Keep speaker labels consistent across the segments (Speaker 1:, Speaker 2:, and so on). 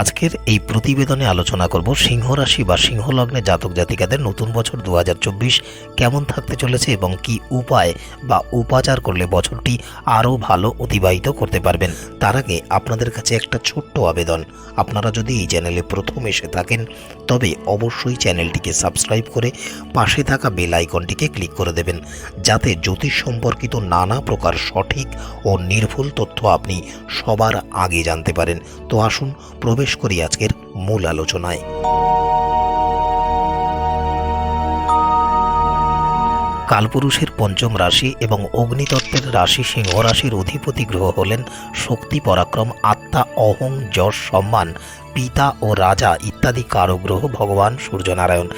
Speaker 1: আজকের এই প্রতিবেদনে আলোচনা করব সিংহ রাশি বা সিংহ লগ্নে জাতক জাতিকাদের নতুন বছর দু হাজার চব্বিশ কেমন থাকতে চলেছে এবং কি উপায় বা উপাচার করলে বছরটি আরও ভালো অতিবাহিত করতে পারবেন। তার আগে আপনাদের কাছে একটা ছোট্ট আবেদন। আপনারা যদি এই চ্যানেলে প্রথম এসে থাকেন, তবে অবশ্যই চ্যানেলটিকে সাবস্ক্রাইব করে পাশে থাকা বেল আইকনটিকে ক্লিক করে দেবেন, যাতে জ্যোতিষ সম্পর্কিত নানা প্রকার সঠিক ও নির্ভুল তথ্য আপনি সবার আগে জানতে পারেন। তো আসুন, প্রবেশ করি আজকের মূল আলোচনায়। কালপুরুষের পঞ্চম রাশি এবং অগ্নিতত্ত্বের রাশি সিংহ রাশির অধিপতি গ্রহ হলেন শক্তি পরাক্রম, আত্মা, অহং, যশ, সম্মান, পিতা ও রাজা ইত্যাদি কারগ্রহ ভগবান সূর্যনারায়ণ।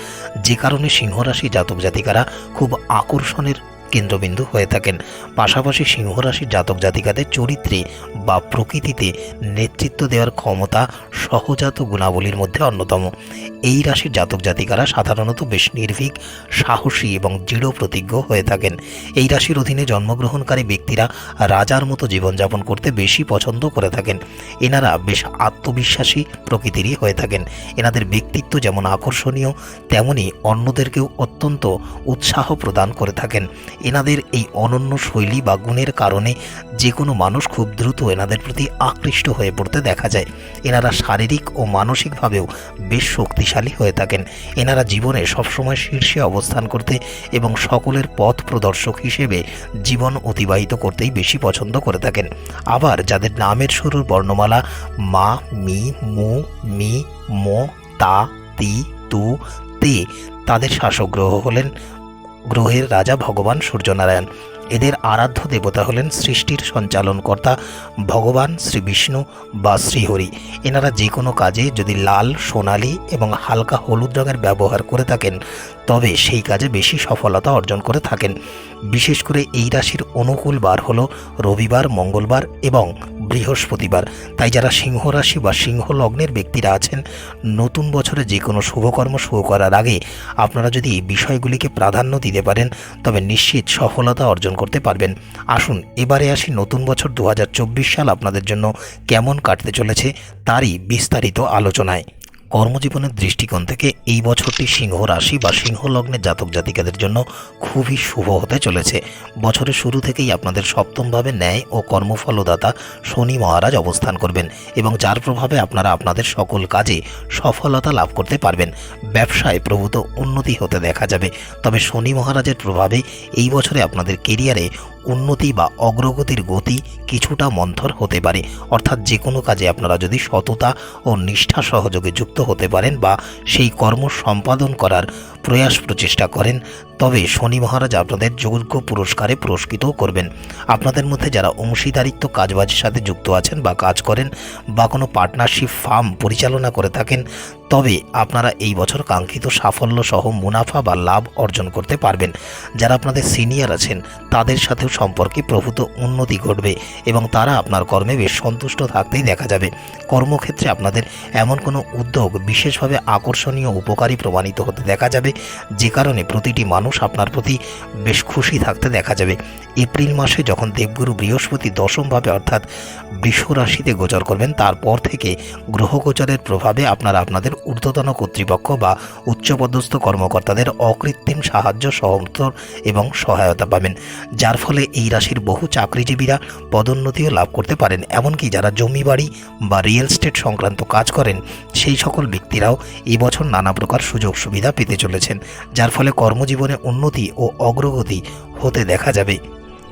Speaker 1: যে কারণে সিংহ রাশি জাতক জাতিকারা খুব আকর্ষণের কেন্দ্রবিন্দু হয়ে থাকেন। পাশাপাশি সিংহ রাশির জাতক জাতিকাদের চরিত্রে বা প্রকৃতিতে নেতৃত্ব দেওয়ার ক্ষমতা সহজাত গুণাবলীর মধ্যে অন্যতম। এই রাশির জাতক জাতিকারা সাধারণত বেশ নির্ভীক, সাহসী এবং দৃঢ় প্রতিজ্ঞ হয়ে থাকেন। এই রাশির অধীনে জন্মগ্রহণকারী ব্যক্তিরা রাজার মতো জীবনযাপন করতে বেশি পছন্দ করে থাকেন। এনারা বেশ আত্মবিশ্বাসী প্রকৃতিরই হয়ে থাকেন। এনাদের ব্যক্তিত্ব যেমন আকর্ষণীয়, তেমনি অন্যদেরকেও অত্যন্ত উৎসাহ প্রদান করে থাকেন। এনাদের এই অনন্য শৈলী বা গুণের কারণে যে কোনো মানুষ খুব দ্রুত এনাদের প্রতি আকৃষ্ট হয়ে পড়তে দেখা যায়। এনারা শারীরিক ও মানসিকভাবেও বেশ শক্তিশালী হয়ে থাকেন। এনারা জীবনে সবসময় শীর্ষে অবস্থান করতে এবং সকলের পথ প্রদর্শক হিসেবে জীবন অতিবাহিত করতেই বেশি পছন্দ করে থাকেন। আবার যাদের নামের শুরুর বর্ণমালা মা, মি, মু, মি, মো, তা, তি, তু, তে তাদের শাসক গ্রহ হলেন গ্রহের রাজা ভগবান সূর্যনারায়ণ। এদের আরাধ্য দেবতা হলেন সৃষ্টির সঞ্চালনকর্তা ভগবান শ্রী বিষ্ণু বা শ্রীহরি। এনারা যে কোনো কাজে যদি লাল, সোনালি এবং হালকা হলুদ রঙের ব্যবহার করে থাকেন, তবে সেই কাজে বেশি সফলতা অর্জন করে থাকেন। বিশেষ করে এই রাশির অনুকূল বার হলো রবিবার, মঙ্গলবার এবং বৃহস্পতিবার। তাই যারা সিংহ রাশি বা সিংহ লগ্নের ব্যক্তিরা আছেন, নতুন বছরে যে কোনো শুভকর্ম শুরু করার আগে আপনারা যদি এই বিষয়গুলিকে প্রাধান্য দিতে পারেন, তবে নিশ্চিত সফলতা অর্জন করতে পারবেন। আসুন, এবারে আসি নতুন বছর দু হাজার চব্বিশ সাল আপনাদের জন্য কেমন কাটতে চলেছে তারই বিস্তারিত আলোচনায়। কর্মজীবনের দৃষ্টিকোণ থেকে এই বছরটি সিংহ রাশি বা সিংহ লগ্নের জাতক জাতিকাদের জন্য খুবই শুভ হতে চলেছে। বছরের শুরু থেকেই আপনাদের সপ্তমভাবে ন্যায় ও কর্মফলদাতা শনি মহারাজ অবস্থান করবেন এবং যার প্রভাবে আপনারা আপনাদের সকল কাজে সফলতা লাভ করতে পারবেন। ব্যবসায় প্রভূত উন্নতি হতে দেখা যাবে। তবে শনি মহারাজের প্রভাবে এই বছরে আপনাদের কেরিয়ারে উন্নতি বা অগ্রগতির গতি কিছুটা মন্থর হতে পারে। অর্থাৎ যে কোনো কাজে আপনারা যদি সততা ও নিষ্ঠা সহযোগে যুক্ত হতে পারেন বা সেই কর্ম সম্পাদন করার প্রয়াস প্রচেষ্টা করেন, তবে শনি মহারাজ আপনাদের যোগ্য পুরস্কারে পুরস্কৃত করবেন। আপনাদের মধ্যে যারা অংশীদারিত্ব কাজবাজের সাথে যুক্ত আছেন বা কাজ করেন বা কোনো পার্টনারশিপ ফার্ম পরিচালনা করে থাকেন, তবে আপনারা এই বছর কাঙ্ক্ষিত সাফল্য সহ মুনাফা বা লাভ অর্জন করতে পারবেন। যারা আপনাদের সিনিয়র আছেন, তাদের সাথেও সম্পর্কে প্রভূত উন্নতি ঘটবে এবং তারা আপনার কর্মে বেশ সন্তুষ্ট থাকতেই দেখা যাবে। কর্মক্ষেত্রে আপনাদের এমন কোনো উদ্যোগ বিশেষভাবে আকর্ষণীয় উপকারী প্রমাণিত হতে দেখা যাবে, যে কারণে প্রতিটি মানুষ আপনার প্রতি বেশ খুশি থাকতে দেখা যাবে। এপ্রিল মাসে যখন দেবগুরু বৃহস্পতি দশমভাবে অর্থাৎ বৃষ রাশিতে গোচর করবেন, তারপর থেকে গ্রহ গোচরের প্রভাবে আপনারা আপনাদের ঊর্ধ্বতন কর্তৃপক্ষ বা উচ্চপদস্থ কর্মকর্তাদের অকৃত্রিম সাহায্য সহমতর এবং সহায়তা পাবেন। যার ফলে এই রাশির বহু চাকরিজীবীরা পদোন্নতিও লাভ করতে পারেন। এমনকি যারা জমি বাড়ি বা রিয়েল স্টেট সংক্রান্ত কাজ করেন, সেই সকল ব্যক্তিরাও এবছর নানা প্রকার সুযোগ সুবিধা পেতে চলেছেন, যার ফলে কর্মজীবনে উন্নতি ও অগ্রগতি হতে দেখা যাবে।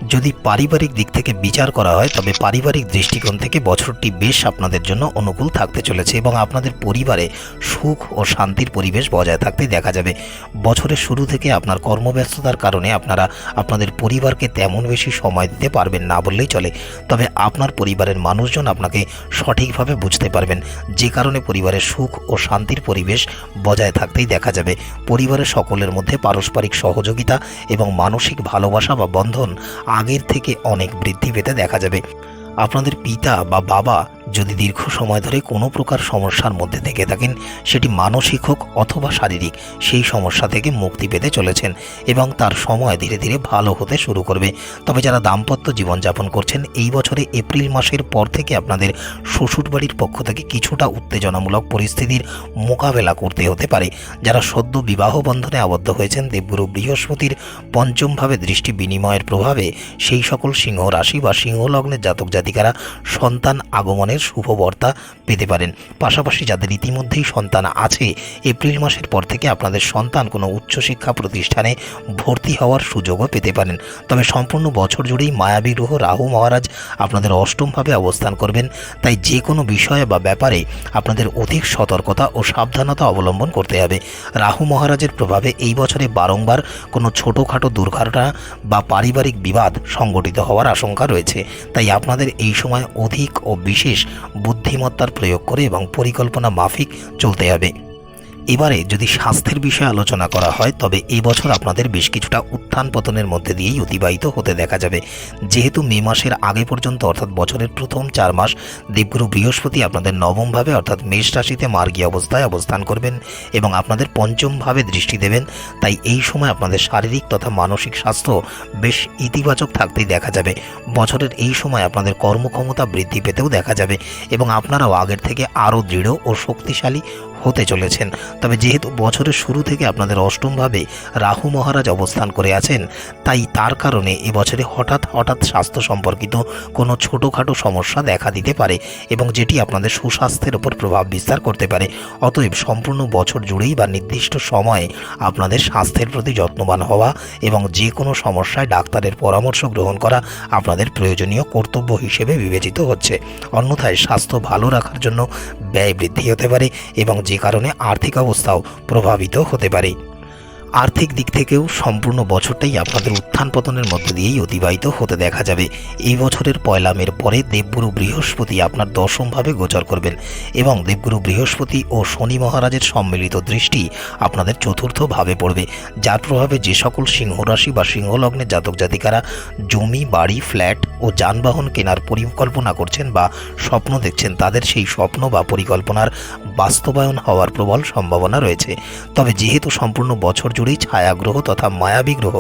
Speaker 1: যদি পারিবারিক দিক থেকে বিচার করা হয়, তবে পারিবারিক দৃষ্টিকোণ থেকে বছরটি বেশ আপনাদের জন্য অনুকূল থাকতে চলেছে এবং আপনাদের পরিবারে সুখ ও শান্তির পরিবেশ বজায় থাকতে দেখা যাবে। বছরের শুরু থেকে আপনার কর্মব্যস্ততার কারণে আপনারা আপনাদের পরিবারকে তেমন বেশি সময় দিতে পারবেন না বললেই চলে। তবে আপনার পরিবারের মানুষজন আপনাকে সঠিকভাবে বুঝতে পারবেন। যে কারণে পরিবারের সুখ ও শান্তির পরিবেশ বজায় থাকতেই দেখা যাবে। পরিবারের সকলের মধ্যে পারস্পরিক সহযোগিতা এবং মানসিক ভালোবাসা বা বন্ধন আগের থেকে অনেক বৃদ্ধি পেতে দেখা যাবে। আপনাদের পিতা বা বাবা যদি দীর্ঘ সময় ধরে কোনো প্রকার সমস্যার মধ্যে থেকে থাকেন, সেটি মানসিক হোক অথবা শারীরিক, সেই সমস্যা থেকে মুক্তি পেতে চলেছেন এবং তার সময় ধীরে ধীরে ভালো হতে শুরু করবে। তবে যারা দাম্পত্য জীবনযাপন করছেন, এই বছরে এপ্রিল মাসের পর থেকে আপনাদের শ্বশুরবাড়ির পক্ষ থেকে কিছুটা উত্তেজনামূলক পরিস্থিতির মোকাবেলা করতে হতে পারে। যারা সদ্য বিবাহ বন্ধনে আবদ্ধ হয়েছেন দেবগুরু বৃহস্পতির পঞ্চমভাবে দৃষ্টি বিনিময়ের প্রভাবে সেই সকল সিংহ রাশি বা সিংহ লগ্নের জাতক জাতিকারা সন্তান আগমনের শুভবার্তা পেতে পারেন। পাশাপাশি যাদের ইতিমধ্যেই সন্তান আছে, এপ্রিল মাসের পর থেকে আপনাদের সন্তান কোনো উচ্চশিক্ষা প্রতিষ্ঠানে ভর্তি হওয়ার সুযোগও পেতে পারেন। তবে সম্পূর্ণ বছর জুড়েই মায়াবী গ্রহ রাহু মহারাজ আপনাদের অষ্টমভাবে অবস্থান করবেন। তাই যে কোনো বিষয়ে বা ব্যাপারে আপনাদের অধিক সতর্কতা ও সাবধানতা অবলম্বন করতে হবে। রাহু মহারাজের প্রভাবে এই বছরে বারংবার কোনো ছোটোখাটো দুর্ঘটনা বা পারিবারিক বিবাদ সংঘটিত হওয়ার আশঙ্কা রয়েছে। তাই আপনাদের এই সময় অধিক ও বিশেষ বুদ্ধিমত্তার প্রয়োগ করে এবং পরিকল্পনা মাফিক চলতে হবে। এবারে যদি স্বাস্থ্যের বিষয়ে আলোচনা করা হয়, তবে এই বছর আপনাদের বেশ কিছুটা উত্থান পতনের মধ্যে দিয়েই অতিবাহিত হতে দেখা যাবে। যেহেতু মে মাসের আগে পর্যন্ত, অর্থাৎ বছরের প্রথম চার মাস, দেবগুরু বৃহস্পতি আপনাদের নবমভাবে, অর্থাৎ মেষ রাশিতে মার্গী অবস্থায় অবস্থান করবেন এবং আপনাদের পঞ্চমভাবে দৃষ্টি দেবেন। তাই এই সময় আপনাদের শারীরিক তথা মানসিক স্বাস্থ্য বেশ ইতিবাচক থাকতেই দেখা যাবে। বছরের এই সময় আপনাদের কর্মক্ষমতা বৃদ্ধি পেতেও দেখা যাবে এবং আপনারাও আগের থেকে আরও দৃঢ় ও শক্তিশালী হতে চলেছেন। তবে যেহেতু বছরের শুরু থেকে আপনাদের অষ্টমভাবে রাহু মহারাজ অবস্থান করে আছেন, তাই তার কারণে এবছরে হঠাৎ হঠাৎ স্বাস্থ্য সম্পর্কিত কোনো ছোটোখাটো সমস্যা দেখা দিতে পারে এবং যেটি আপনাদের সুস্বাস্থ্যের ওপর প্রভাব বিস্তার করতে পারে। অতএব সম্পূর্ণ বছর জুড়েই বা নির্দিষ্ট সময়ে আপনাদের স্বাস্থ্যের প্রতি যত্নবান হওয়া এবং যে কোনো সমস্যায় ডাক্তারের পরামর্শ গ্রহণ করা আপনাদের প্রয়োজনীয় কর্তব্য হিসেবে বিবেচিত হচ্ছে। অন্যথায় স্বাস্থ্য ভালো রাখার জন্য ব্যয় বৃদ্ধি হতে পারে এবং যে কারণে আর্থিক অবস্থাও প্রভাবিত হতে পারে। আর্থিক দিক থেকেও সম্পূর্ণ বছরটাই আপনাদের উত্থান পতনের মধ্যে দিয়েই অতিবাহিত হতে দেখা যাবে। এই বছরের পয়লা মের পরে দেবগুরু বৃহস্পতি আপনার দশমভাবে গোচর করবেন এবং দেবগুরু বৃহস্পতি ও শনি মহারাজের সম্মিলিত দৃষ্টি আপনাদের চতুর্থ ভাবে পড়বে। যার প্রভাবে যে সকল সিংহ রাশি বা সিংহ লগ্নের জাতক জাতিকারা জমি, বাড়ি, ফ্ল্যাট ও যানবাহন কেনার পরিকল্পনা করছেন বা স্বপ্ন দেখছেন, তাদের সেই স্বপ্ন বা পরিকল্পনার বাস্তবায়ন হওয়ার প্রবল সম্ভাবনা রয়েছে। তবে যেহেতু সম্পূর্ণ বছর জুড়েই ছায়াগ্রহ তথা মায়াবী গ্রহ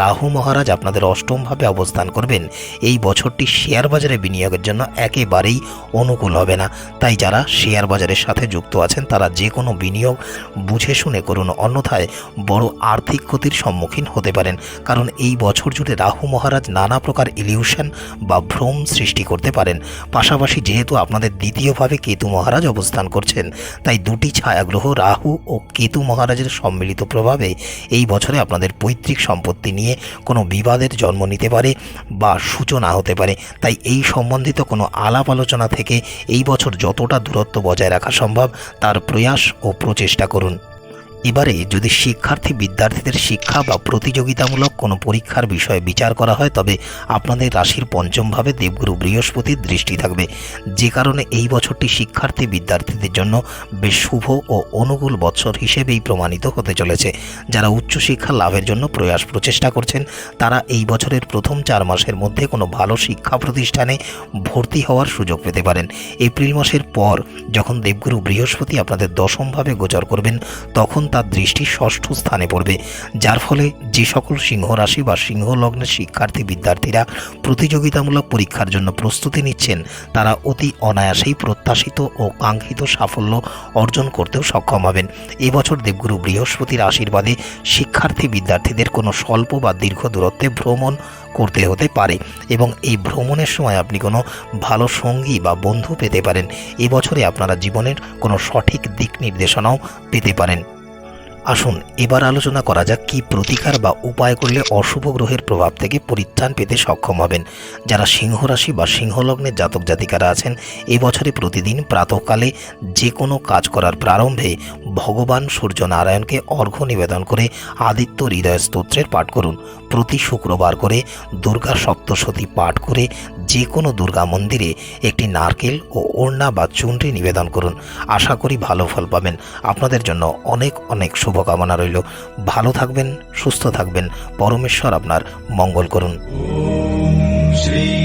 Speaker 1: রাহু মহারাজ আপনাদের অষ্টমভাবে অবস্থান করবেন। এই বছরটি শেয়ার বাজারে বিনিয়োগের জন্য একেবারেই অনুকূল হবে না। তাই যারা শেয়ার বাজারের সাথে যুক্ত আছেন, তারা যে কোনো বিনিয়োগ বুঝে শুনে করুন। অন্যথায় বড় আর্থিক ক্ষতির সম্মুখীন হতে পারেন। কারণ এই বছর জুড়ে রাহু মহারাজ নানা প্রকার ইলিউশন বা ভ্রম সৃষ্টি করতে পারেন। পাশাপাশি যেহেতু আপনাদের দ্বিতীয়ভাবে কেতু মহারাজ অবস্থান করছেন, তাই দুটি ছায়াগ্রহ রাহু ও কেতু মহারাজের সম্মিলিত প্রভাবে এই বছরে আপনাদের পৈতৃক সম্পত্তি নিয়ে কোনো বিবাদের জন্ম নিতে পারে বা সূচনা হতে পারে। তাই এই সম্বন্ধিত কোনো আলাপ আলোচনা থেকে এই বছর যতটা দূরত্ব বজায় রাখা সম্ভব, তার প্রয়াস ও প্রচেষ্টা করুন। এবারে যদি শিক্ষার্থী বিদ্যার্থীদের শিক্ষা বা প্রতিযোগিতামূলক কোনো পরীক্ষার বিষয়ে বিচার করা হয়, তবে আপনাদের রাশির পঞ্চমভাবে দেবগুরু বৃহস্পতির দৃষ্টি থাকবে। যে কারণে এই বছরটি শিক্ষার্থী বিদ্যার্থীদের জন্য বেশ শুভ ও অনুকূল বৎসর হিসেবেই প্রমাণিত হতে চলেছে। যারা উচ্চশিক্ষা লাভের জন্য প্রয়াস প্রচেষ্টা করছেন, তারা এই বছরের প্রথম চার মাসের মধ্যে কোনো ভালো শিক্ষা প্রতিষ্ঠানে ভর্তি হওয়ার সুযোগ পেতে পারেন। এপ্রিল মাসের পর যখন দেবগুরু বৃহস্পতি আপনাদের দশমভাবে গোচর করবেন, তখন তার দৃষ্টি ষষ্ঠ স্থানে পড়বে, যার ফলে যে সকল সিংহ রাশি বা সিংহ লগ্নের শিক্ষার্থী বিদ্যার্থীরা প্রতিযোগিতামূলক পরীক্ষার জন্য প্রস্তুতি নিচ্ছেন, তারা অতি অনায়াসেই প্রত্যাশিত ও কাঙ্ক্ষিত সাফল্য অর্জন করতেও সক্ষম হবেন। এবছর দেবগুরু বৃহস্পতির আশীর্বাদে শিক্ষার্থী বিদ্যার্থীদের কোনো স্বল্প বা দীর্ঘ দূরত্বে ভ্রমণ করতে হতে পারে এবং এই ভ্রমণের সময় আপনি কোনো ভালো সঙ্গী বা বন্ধু পেতে পারেন। এবছরে আপনারা জীবনের কোনো সঠিক দিক নির্দেশনাও পেতে পারেন। আসুন, এবার আলোচনা করা যাক কি প্রতিকার বা উপায় করলে অশুভ গ্রহের প্রভাব থেকে পরিত্রাণ পেতে সক্ষম হবেন। যারা সিংহ রাশি বা সিংহলগ্নের জাতক জাতিকারা আছেন এবছরে প্রতিদিন প্রাতকালে যে কোনো কাজ করার প্রারম্ভে ভগবান সূর্য নারায়ণকে অর্ঘ্য নিবেদন করে আদিত্য হৃদয় স্তোত্রের পাঠ করুন। প্রতি শুক্রবার করে দুর্গা সপ্তশতী পাঠ করে যে কোনো দুর্গা মন্দিরে একটি নারকেল ও ওড়না বা চুনরি নিবেদন করুন। আশা করি ভালো ফল পাবেন। আপনাদের জন্য অনেক অনেক শুভকামনা রইল। ভালো থাকবেন, সুস্থ থাকবেন। পরমেশ্বর আপনার মঙ্গল করুন।
Speaker 2: ॐ